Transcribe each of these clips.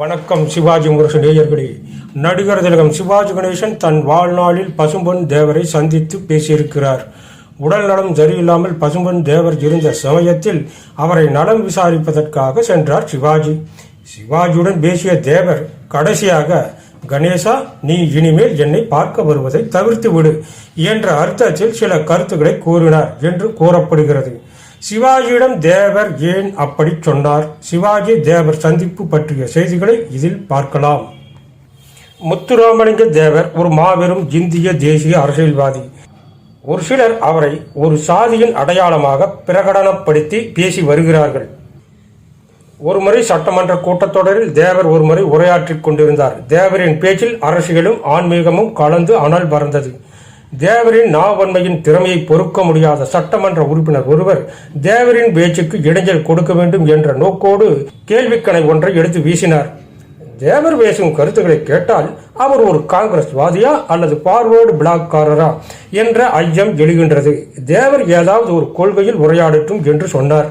வணக்கம் சிவாஜி முரசு நேயர்களே. நடிகர் திலகம் சிவாஜி கணேசன் தன் வாழ்நாளில் பசும்பொன் தேவரை சந்தித்து பேசியிருக்கிறார். உடல் நலம் சரியில்லாமல் பசும்பொன் தேவர் இருந்த சமயத்தில் அவரை நலம் விசாரிப்பதற்காக சென்றார் சிவாஜி. சிவாஜியுடன் பேசிய தேவர் கடைசியாக கணேசா நீ இனிமேல் என்னை பார்க்க வருவதை தவிர்த்து விடு என்ற அர்த்தத்தில் சில கருத்துக்களை கூறினார் என்று கூறப்படுகிறது. சிவாஜியிடம் தேவர் ஏன் அப்படி சொன்னார்? சிவாஜி தேவர் சந்திப்பு பற்றிய செய்திகளை இதில் பார்க்கலாம். முத்துராமலிங்க தேவர் ஒரு மாபெரும் இந்திய தேசிய அரசியல்வாதி. ஒரு சிலர் அவரை ஒரு சாதியின் அடையாளமாக பிரகடனப்படுத்தி பேசி வருகிறார்கள். ஒருமுறை சட்டமன்ற கூட்டத்தொடரில் தேவர் ஒருமுறை உரையாற்றிக் கொண்டிருந்தார். தேவரின் பேச்சில் அரசியலும் ஆன்மீகமும் கலந்து அனல் பறந்தது. தேவரின் நாவன்மையின் திறமையை பொறுக்க முடியாத சட்டமன்ற உறுப்பினர் ஒருவர் தேவரின் பேச்சுக்கு இடைஞ்சல் கொடுக்க வேண்டும் என்ற நோக்கோடு கேள்விக்கணை ஒன்றை எடுத்து வீசினார். தேவர் பேசும் கருத்துக்களை கேட்டால் அவர் ஒரு காங்கிரஸ் வாதியா அல்லது பார்வர்டு பிளாக்காரரா என்ற ஐயம் எழுகின்றது. தேவர் ஏதாவது ஒரு கொள்கையில் உரையாடட்டும் என்று சொன்னார்.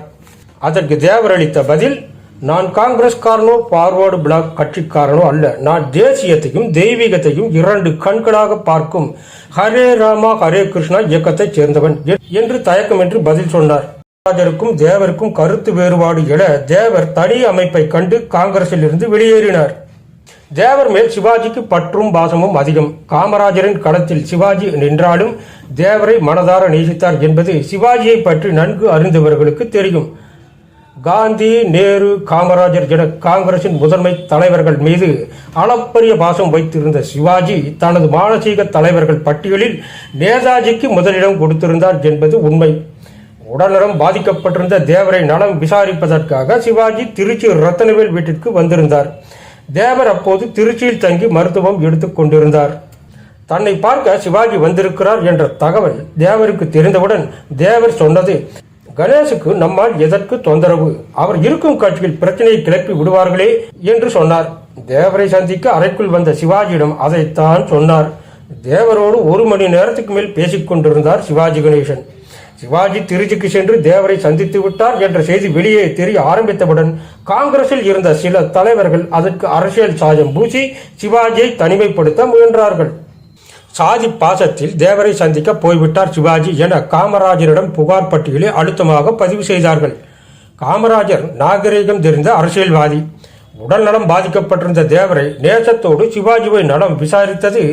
அதற்கு தேவர் அளித்த பதில் நான் காங்கிரஸ்காரனோ பார்வர்டு பிளாக் கட்சிக்காரனோ அல்ல. நான் தேசியத்தையும் தெய்வீகத்தையும் இரண்டு கண்களாக பார்க்கும் ஹரே ராமா ஹரே கிருஷ்ணா இயக்கத்தைச் சேர்ந்தவன் என்று தயக்கமின்றி பதில் சொன்னார். ராஜருக்கும் தேவருக்கும் கருத்து வேறுபாடு என தேவர் தனி அமைப்பை கண்டு காங்கிரஸில் இருந்து வெளியேறினார். தேவர் மேல் சிவாஜிக்கு பற்றும் பாசமும் அதிகம். காமராஜரின் களத்தில் சிவாஜி நின்றாலும் தேவரை மனதார நேசித்தார் என்பது சிவாஜியை பற்றி நன்கு அறிந்தவர்களுக்கு தெரியும். காந்தி நேரு காமராஜர் என காங்கிரசின் முதன்மை தலைவர்கள் மீது அளப்பரிய பாசம் வைத்திருந்த சிவாஜி தனது மானசீக தலைவர்கள் பட்டியலில் நேதாஜிக்கு முதலிடம் கொடுத்திருந்தார் என்பது உண்மை. உடல்நலம் பாதிக்கப்பட்டிருந்த தேவரை நலம் விசாரிப்பதற்காக சிவாஜி திருச்சி ரத்தனவேல் வீட்டிற்கு வந்திருந்தார். தேவர் அப்போது திருச்சியில் தங்கி மருத்துவம் எடுத்துக் கொண்டிருந்தார். தன்னை பார்க்க சிவாஜி வந்திருக்கிறார் என்ற தகவல் தேவருக்கு தெரிந்தவுடன் தேவர் சொன்னது கணேசுக்கு நம்மால் எதற்கு தொந்தரவு? அவர் இருக்கும் கட்சியில் பிரச்சனையை கிளப்பி விடுவார்களே என்று சொன்னார். தேவரை சந்திக்க அறைக்குள் வந்த சிவாஜியிடம் அதைத்தான் சொன்னார். தேவரோடு ஒரு மணி நேரத்துக்கு மேல் பேசிக் கொண்டிருந்தார் சிவாஜி கணேசன். சிவாஜி திருச்சிக்கு சென்று தேவரை சந்தித்து விட்டார் என்ற செய்தி வெளியே தெரிய ஆரம்பித்தவுடன் காங்கிரஸில் இருந்த சில தலைவர்கள் அதற்கு அரசியல் சாயம் பூசி சிவாஜியை தனிமைப்படுத்த முயன்றார்கள். சாதி பாசத்தில் தேவரை சந்திக்க போய்விட்டார் சிவாஜி என காமராஜரிடம் புகார் பட்டியலை அழுத்தமாக பதிவு செய்தார்கள். காமராஜர் நாகரீகம் தெரிந்த அரசியல்வாதி. உடல்நலம் பாதிக்கப்பட்டிருந்த தேவரை நேசத்தோடு சிவாஜிவை நலம் விசாரித்தது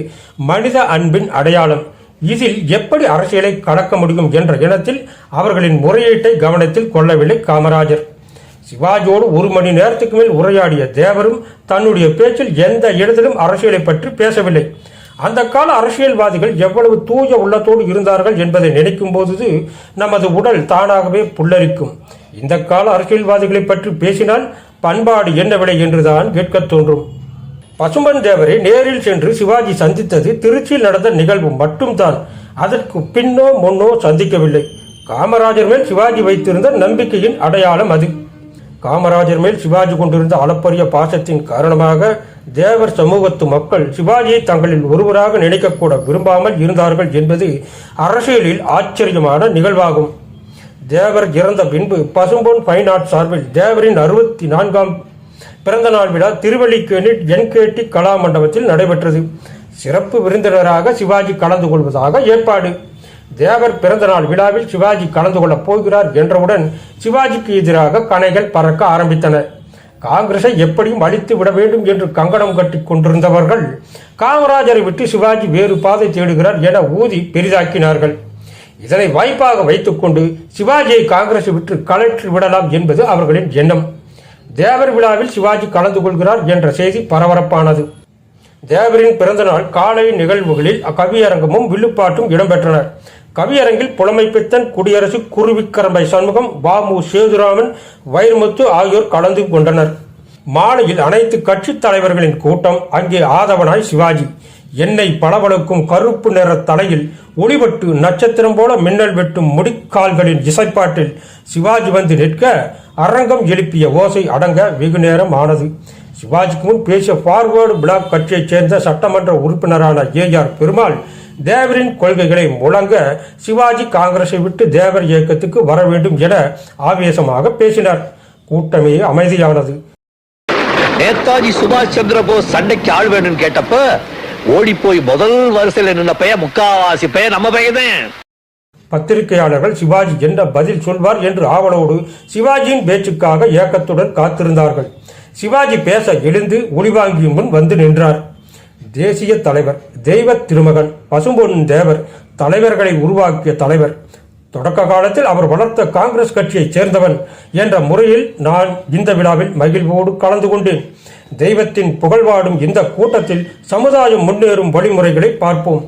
மனித அன்பின் அடையாளம். இதில் எப்படி அரசியலை கடக்க முடியும் என்ற இனத்தில் அவர்களின் முறையீட்டை கவனத்தில் கொள்ளவில்லை காமராஜர். சிவாஜியோடு ஒரு மணி நேரத்துக்கு மேல் உரையாடிய தேவரும் தன்னுடைய பேச்சில் எந்த இடத்திலும் அரசியலை பற்றி பேசவில்லை. அந்த கால அரசியல்வாதிகள் எவ்வளவு தூய உள்ளத்தோடு இருந்தார்கள் என்பதை நினைக்கும் போது நமது உடல் தானாகவே புல்லரிக்கும். இந்த கால அரசியல்வாதிகளை பற்றி பேசினால் பண்பாடு என்ன விலை என்றுதான் கேட்கத் தோன்றும். பசும்பன் தேவரை நேரில் சென்று சிவாஜி சந்தித்தது திருச்சியில் நடந்த நிகழ்வு மட்டும்தான். அதற்கு பின்னோ முன்னோ சந்திக்கவில்லை. காமராஜர் மேல் சிவாஜி வைத்திருந்த நம்பிக்கையின் அடையாளம் அது. காமராஜர் மேல் சிவாஜி கொண்டிருந்த அளப்பரிய பாசத்தின் காரணமாக தேவர் சமூகத்து மக்கள் சிவாஜியை தங்களில் ஒருவராக நினைக்கக்கூட விரும்பாமல் இருந்தார்கள் என்பது அரசியலில் ஆச்சரியமான நிகழ்வாகும். தேவர் இறந்த பின்பு பசும்பொன் ஃபைன் ஆர்ட் சார்பில் தேவரின் அறுபத்தி நான்காம் பிறந்த நாள் விழா திருவள்ளிக்கேணி என்கேடி கலா மண்டபத்தில் நடைபெற்றது. சிறப்பு விருந்தினராக சிவாஜி கலந்து கொள்வதாக ஏற்பாடு. தேவர் பிறந்தநாள் விழாவில் சிவாஜி கலந்து கொள்ளப் போகிறார் என்றவுடன் சிவாஜிக்கு எதிராக கணைகள் பறக்க ஆரம்பித்தன. காங்கிரஸை எப்படியும் அழித்து விட வேண்டும் என்று கங்கணம் கட்டி கொண்டிருந்தவர்கள் காமராஜரை விட்டு சிவாஜி வேறு பாதை தேடுகிறார் என ஊதி பெரிதாக்கினார்கள். இதனை வாய்ப்பாக வைத்துக்கொண்டு சிவாஜியை காங்கிரஸை விட்டு கலற்றி விடலாம் என்பது அவர்களின் எண்ணம். தேவர் விழாவில் சிவாஜி கலந்து கொள்கிறார் என்ற செய்தி பரபரப்பானது. தேவரின் பிறந்தநாள் காலை நிகழ்வுகளில் கவியரங்கமும் வில்லுப்பாட்டும் இடம்பெற்றன. கவியரங்கில் புலமைப்பித்தன் குடியரசு குருவிக்கரம்பை சண்முகம் பாமு சேதுராமன் வைரமுத்து ஆகியோர் கலந்து கொண்டனர். மாலையில் அனைத்து கட்சித் தலைவர்களின் கூட்டம் அங்கே ஆதவனாய் சிவாஜி. எண்ணெய் பளபளக்கும் கருப்பு நிற தலையில் ஒளிபட்டு நட்சத்திரம் போல மின்னல் வெட்டும் முடிக்கால்களின் இசைப்பாட்டில் சிவாஜி வந்து நிற்க அரங்கம் எழுப்பிய ஓசை அடங்க வெகு நேரம் ஆனது சிவாஜிக்கு முன் பேசிய ஃபார்வர்டு பிளாக் கட்சியைச் சேர்ந்த சட்டமன்ற உறுப்பினரான ஏ ஆர் பெருமாள் தேவரின் கொள்கைகளை முழங்க சிவாஜி காங்கிரஸை விட்டு தேவர் இயக்கத்துக்கு வர வேண்டும் என ஆவேசமாக பேசினார். கூட்டமே அமைதியானது. நேதாஜி சுபாஷ் சந்திர போஸ் சண்டைக்கு ஆள் வேணும்னு கேட்டப்ப ஓடி போய் முதல் வரிசையில நின்ன பையன் முக்காவாசி பையன் நம்ம பையன் பத்திரிகையாளர்கள் சிவாஜி என்ன பதில் சொல்வார் என்று ஆவலோடு சிவாஜியின் பேச்சுக்காக ஏக்கத்துடன் காத்திருந்தார்கள். சிவாஜி பேச எழுந்து ஒளிவாங்கியும் முன் வந்து நின்றார். தேசிய தலைவர் தெய்வ திருமகன் பசும்பொன் தேவர் தலைவர்களை உருவாக்கிய தலைவர். தொடக்க காலத்தில் அவர் வளர்த்த காங்கிரஸ் கட்சியைச் சேர்ந்தவன் என்ற முறையில் நான் இந்த விழாவில் மகிழ்வோடு கலந்து கொண்டேன். தெய்வத்தின் புகழ்வாடும் இந்த கூட்டத்தில் சமுதாயம் முன்னேறும் வழிமுறைகளை பார்ப்போம்.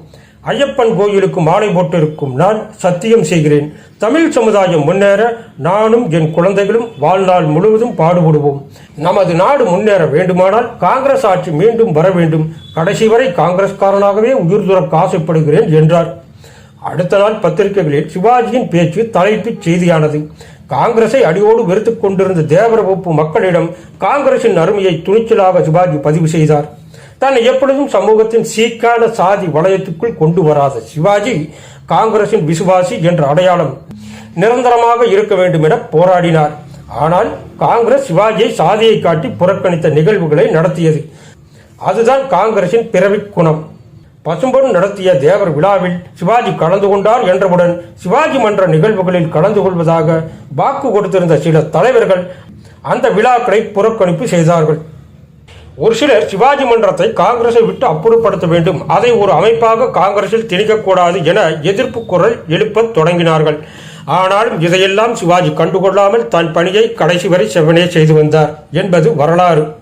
ஐயப்பன் கோயிலுக்கு மாலை போட்டிருக்கும் நான் சத்தியம் செய்கிறேன். தமிழ் சமுதாயம் முன்னேற நானும் என் குழந்தைகளும் வாழ்நாள் முழுவதும் பாடுபடுவோம். நமது நாடு முன்னேற வேண்டுமானால் காங்கிரஸ் ஆட்சி மீண்டும் வர வேண்டும். கடைசி வரை காங்கிரஸ்காரனாகவே உயிர் துறக்க ஆசைப்படுகிறேன் என்றார். அடுத்த நாள் பத்திரிகைகளில் சிவாஜியின் பேச்சு தலைப்புச் செய்தியானது. காங்கிரஸை அடியோடு வெறுத்துக் கொண்டிருந்த தேவரவப்பு மக்களிடம் காங்கிரசின் அருமையை துணிச்சலாக சிவாஜி பதிவு செய்தார். தன்னை எப்பொழுதும் சமூகத்தின் சீக்கான சாதி வளையத்துக்குள் கொண்டு வராத சிவாஜி காங்கிரசின் விசுவாசி என்ற அடையாளம் நிரந்தரமாக இருக்க வேண்டும் என போராடினார். ஆனால் காங்கிரஸ் சிவாஜியை சாதியை காட்டி புறக்கணித்த நிகழ்வுகளை நடத்தியது. அதுதான் காங்கிரசின் பிறவி குணம். பசும்பொன் நடத்திய தேவர் விழாவில் சிவாஜி கலந்து கொண்டார் என்றவுடன் சிவாஜி மன்ற நிகழ்வுகளில் கலந்து கொள்வதாக வாக்கு கொடுத்திருந்த சில தலைவர்கள் அந்த விழாக்களை புறக்கணிப்பு செய்தார்கள். ஒரு சிலர் சிவாஜி மன்றத்தை காங்கிரஸை விட்டு அப்புறப்படுத்த வேண்டும். அதை ஒரு அமைப்பாக காங்கிரஸில் திணிக்கக்கூடாது என எதிர்ப்பு குரல் எழுப்பத் தொடங்கினார்கள். ஆனாலும் இதையெல்லாம் சிவாஜி கண்டுகொள்ளாமல் தன் பணியை கடைசி வரை செவ்வனே செய்து வந்தார் என்பது வரலாறு.